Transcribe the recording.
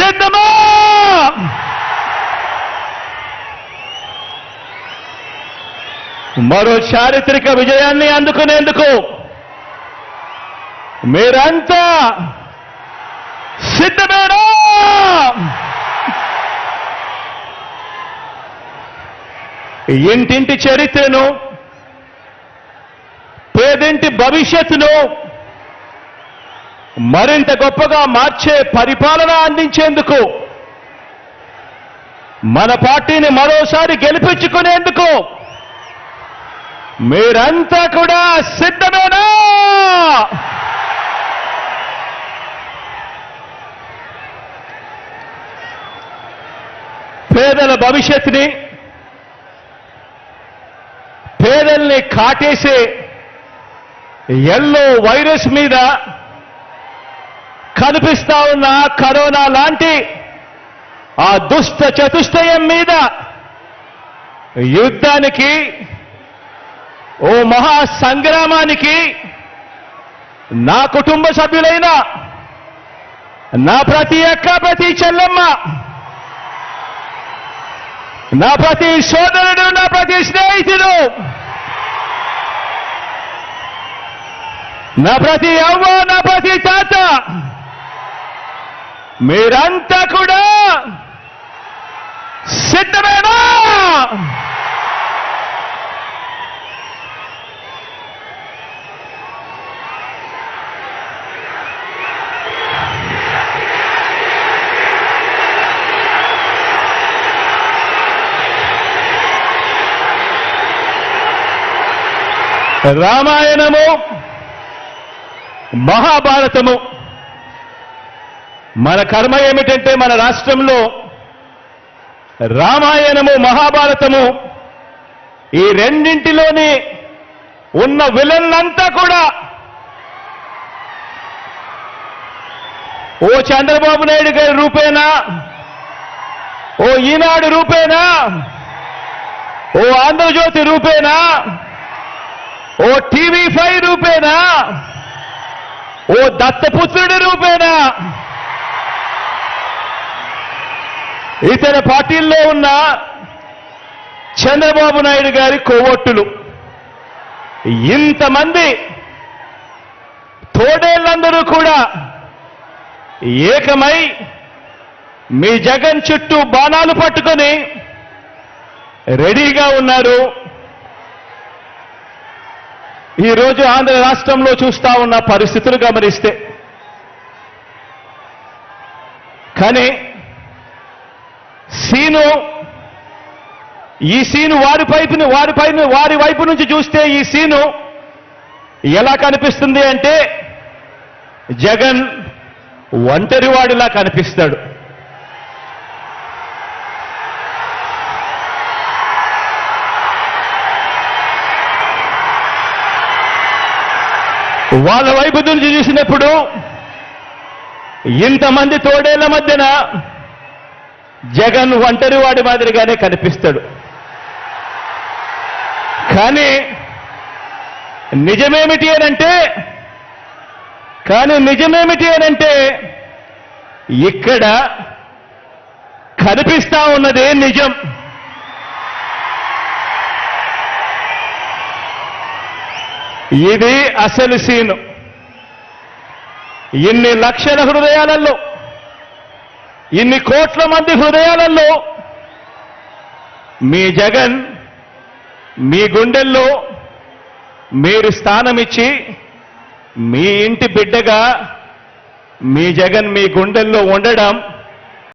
చేద్దామా మరో చారిత్రక విజయాన్ని అందుకునేందుకు మీరంతా సిద్ధమేనా? ఇంటింటి చరిత్రను పేదింటి భవిష్యత్తును మరింత గొప్పగా మార్చే పరిపాలన అందించేందుకు మన పార్టీని మరోసారి గెలిపించుకునేందుకు మీరంతా కూడా సిద్ధమేనా? పేదల భవిష్యత్తుని పేదల్ని కాటేసే ఎల్లో వైరస్ మీద కనిపిస్తా ఉన్న కరోనా లాంటి ఆ దుష్ట చతుష్టయం మీద యుద్ధానికి ఓ మహా సంగ్రామానికి నా కుటుంబ సభ్యులైన నా ప్రతి అక్క ప్రతి చెల్లెమ్మ నా ప్రతి సోదరుడు నా ప్రతి స్నేహితుడు నా ప్రతి అవ్వ నా ప్రతి తాత మీరంతా కూడా సిద్ధమేనా? రామాయణము మహాభారతము మన కర్మ ఏమిటంటే మన రాష్ట్రంలో రామాయణము మహాభారతము ఈ రెండింటిలోని ఉన్న విలన్లంతా కూడా ఓ చంద్రబాబు నాయుడు గారి రూపేనా? ఓ ఈనాడు రూపేనా? ఓ ఆంధ్రజ్యోతి రూపేనా? ఓ టీవీ ఫైవ్ రూపేనా? ఓ దత్తపుత్రుడి రూపేనా? ఇతర పార్టీల్లో ఉన్న చంద్రబాబు నాయుడు గారి కోవొట్టులు ఇంతమంది తోడేళ్ళందరూ కూడా ఏకమై మీ జగన్ చుట్టూ బాణాలు పట్టుకొని రెడీగా ఉన్నారు. ఈరోజు ఆంధ్ర రాష్ట్రంలో చూస్తా ఉన్న పరిస్థితులు గమనిస్తే. కానీ సీను ఈ సీను వారి పైపుని వారి పైన వారి వైపు నుంచి చూస్తే ఈ సీను ఎలా కనిపిస్తుంది అంటే జగన్ ఒంటరివాడిలా కనిపిస్తాడు. వాళ్ళ వైపు నుంచి చూసినప్పుడు ఇంతమంది తోడేళ్ళ మధ్యన జగన్ ఒంటరి వాడి మాదిరిగానే కనిపిస్తాడు. కానీ నిజమేమిటి అనంటే కానీ నిజమేమిటి అనంటే ఇక్కడ కనిపిస్తా ఉన్నదే నిజం. ఇది అసలు సీను. ఇన్ని లక్షల హృదయాలలో ఇన్ని కోట్ల మంది హృదయాలలో మీ జగన్ మీ గుండెల్లో మీరు స్థానమిచ్చి మీ ఇంటి బిడ్డగా మీ జగన్ మీ గుండెల్లో ఉండడం